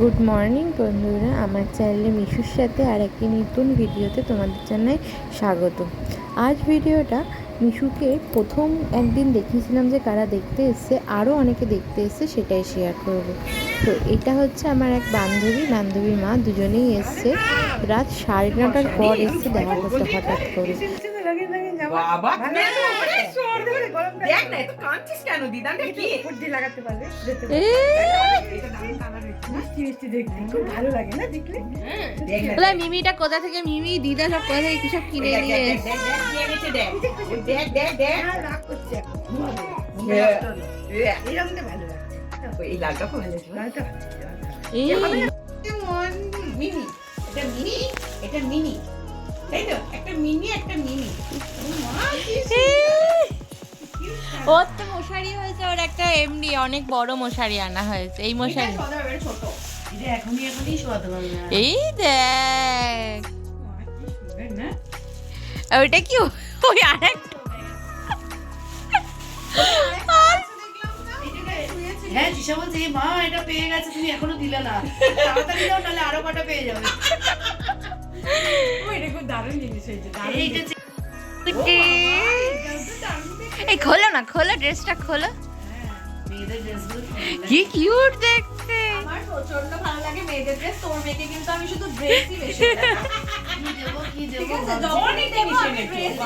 Good morning বন্ধুরা। আমার চ্যানেলে মিশুর সাথে আর একটি নতুন ভিডিওতে তোমাদের জানাই স্বাগত। আজ ভিডিওটা মিশুকে প্রথম একদিন দেখিয়েছিলাম যে কারা দেখতে এসছে, আরও অনেকে দেখতে এসছে, সেটাই শেয়ার করব। তো এটা হচ্ছে আমার এক বান্ধবী, বান্ধবীর মা দুজনেই এসছে। রাত সাড়ে নটার পর এসছে দেখা করতে হঠাৎ করে। বাবা দেখ না দেখ কাঁদছিস কেন? দিদাটা কি? লাগাতে পারবে? মিষ্টি মিষ্টি দেখতে খুব ভালো লাগে না দেখলে? বলে মিমিটা কোথা থেকে মিমি দিদা সব কোথা থেকে কি সব কিনে নিয়ে দেখ, দেখ, দেখ, দেখ। ওই দেখ, দেখ, দেখ। হ্যাঁ রাগ করছে। এই রঙটা ভালো লাগছে ওই লালটা খুব ভালো লাগছে, এই। যেমন এটা মিনি এটা মিনি তাই তো একটা মিনি একটা মিনি। ও মা, কি ওর তো মশারি হয়েছে ওর একটা এমনি অনেক বড় মশারি আনা হয়েছে। এই মশারি। ছোট। এই দেখ। মা, কি ওইটা কি ওই আরেক হ্যাঁ জিসা বলছে মা এটা পেয়ে গেছে তুমি এখনও দিলে না। তাড়াতাড়ি দাও নাহলে আরও কটা পেয়ে যাবে। এটা খুব দারুণ জিনিস হয়েছে এই খোলো না খোলো ড্রেসটা খোলো। কি কিউট দেখতে। আমার প্রচণ্ড ভালো লাগে মেয়েদের ড্রেস তোর মেয়েকে কিন্তু আমি শুধু ড্রেসই বেশি কি দেবো, কি দেবো দেবো ড্রেস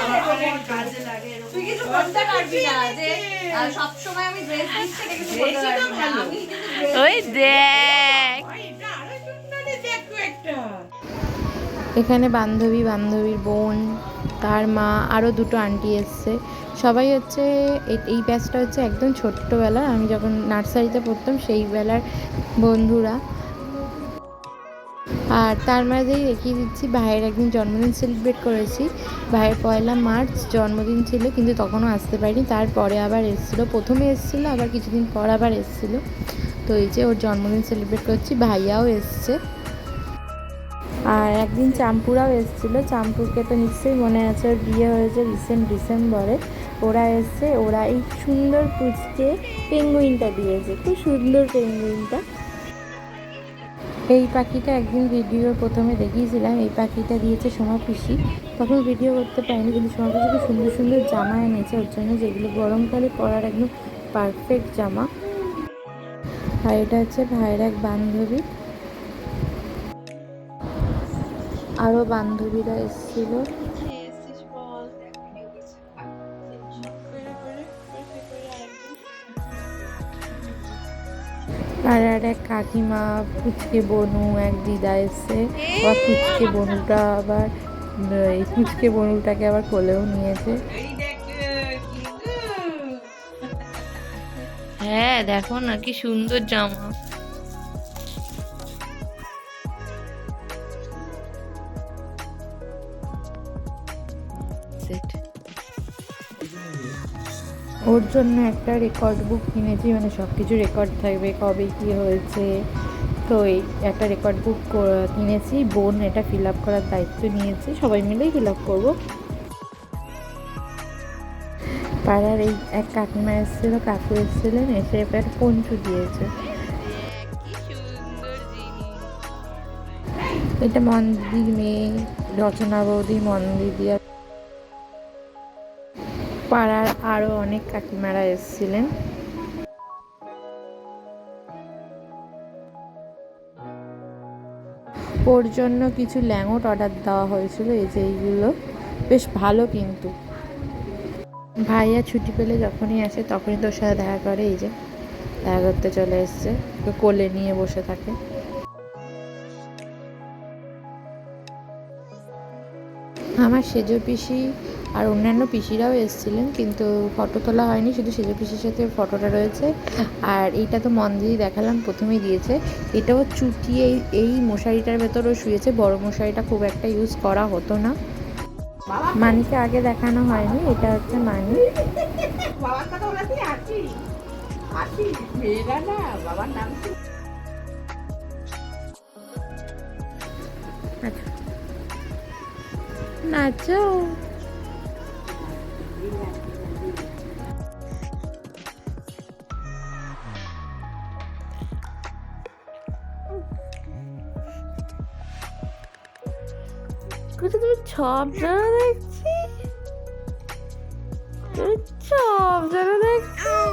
কাজে লাগে তুই কিছু বলতে পারবি না যে আহ, সবসময় আমি ড্রেস দিচ্ছি এটা কিছু বলতে পারবি না আমি কিন্তু ওই দেখ। এখানে বান্ধবী, বান্ধবীর বোন, তার মা, আরও দুটো আন্টি এসছে। সবাই হচ্ছে এই ব্যাচটা হচ্ছে একদম ছোট্টবেলা আমি যখন নার্সারিতে পড়তাম, সেই বেলার বন্ধুরা। আর তার মাঝেই দেখিয়ে দিচ্ছি, ভাইয়ের একদিন জন্মদিন সেলিব্রেট করেছি। ভাইয়ের পয়লা মার্চ, জন্মদিন ছিল, কিন্তু তখনও আসতে পারিনি। তারপরে আবার এসেছিল। প্রথমে এসেছিল, আবার কিছুদিন পর আবার এসেছিল। তো এই যে ওর জন্মদিন সেলিব্রেট করছি, ভাইয়াও এসছে। আর একদিন চাম্পুরাও এসেছিল। চাম্পুরকে তো নিশ্চয়ই মনে আছে, ওর বিয়ে হয়েছে রিসেন্ট ডিসেম্বরে। ওরা এসছে, ওরা এই সুন্দর পুচকে পেঙ্গুইনটা দিয়েছে। খুব সুন্দর পেঙ্গুইনটা। এই পাখিটা একদিন ভিডিও প্রথমে দেখিয়েছিলাম, এই পাখিটা দিয়েছে সোমা পিসি। তখন ভিডিও করতে পারিনি, কিন্তু সোমা পিসি খুব সুন্দর সুন্দর জামা এনেছে ওর জন্য, যেগুলো গরমকালে পরার একদম পারফেক্ট জামা। আর এটা হচ্ছে ভাইয়ের এক বান্ধবী। আরও বান্ধবীরা এসেছিল। আর আর এক কাকিমা ফুচকে বনু, এক দিদা এসছে। আবার ফুচকে বনুটা আবার, এই ফুচকে বনুটাকে আবার কোলেও নিয়েছে। হ্যাঁ দেখো না কি সুন্দর জামা। ওর জন্য একটা রেকর্ড বুক কিনেছি মানে সব কিছু রেকর্ড থাকবে, কবে কি হয়েছে। তো এই একটা রেকর্ড বুক কিনেছি, বোন এটা ফিল আপ করার দায়িত্ব নিয়েছি, সবাই মিলেই ফিল আপ করব। পাড়ার এই এক কাকিমা এসেছিল, কাকু এসেছিলেন, এসে এবার পঞ্চু দিয়েছে। এটা মন্দির মেয়ে, রচনা বৌদি, মন্দির দিয়া আরও অনেক কাকিমারা এসেছিলেন। ওর জন্য কিছু ল্যাঙট অর্ডার দেওয়া হয়েছিল, এই যে এইগুলো। বেশ ভালো কিন্তু। ভাইয়া ছুটি পেলে যখনই আসে তখনই তোর সাথে দেখা করে, এই যে দেখা করতে চলে এসছে। কোলে নিয়ে বসে থাকে। আমার সেজ পিসি আর অন্যান্য পিসিরাও এসেছিলেন, কিন্তু ফটো তোলা হয়নি, শুধু সেজ পিসির সাথে ফটোটা রয়েছে। আর এইটা তো মন্দিরই দেখালাম, প্রথমেই দিয়েছে। এটাও চুটিয়ে এই- মশারিটার ভেতরও শুয়েছে। বড় মশারিটা খুব একটা ইউজ করা হতো না। মানিকে আগে দেখানো হয়নি, এটা হচ্ছে মানি। বাবার তুমি দেখছি? তুমি দেখছি?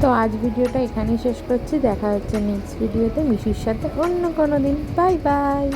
তো আজ ভিডিওটা এখানেই শেষ করছি। দেখা হচ্ছে নেক্সট ভিডিওতে মিশুর সাথে অন্য কোনো দিন। Bye bye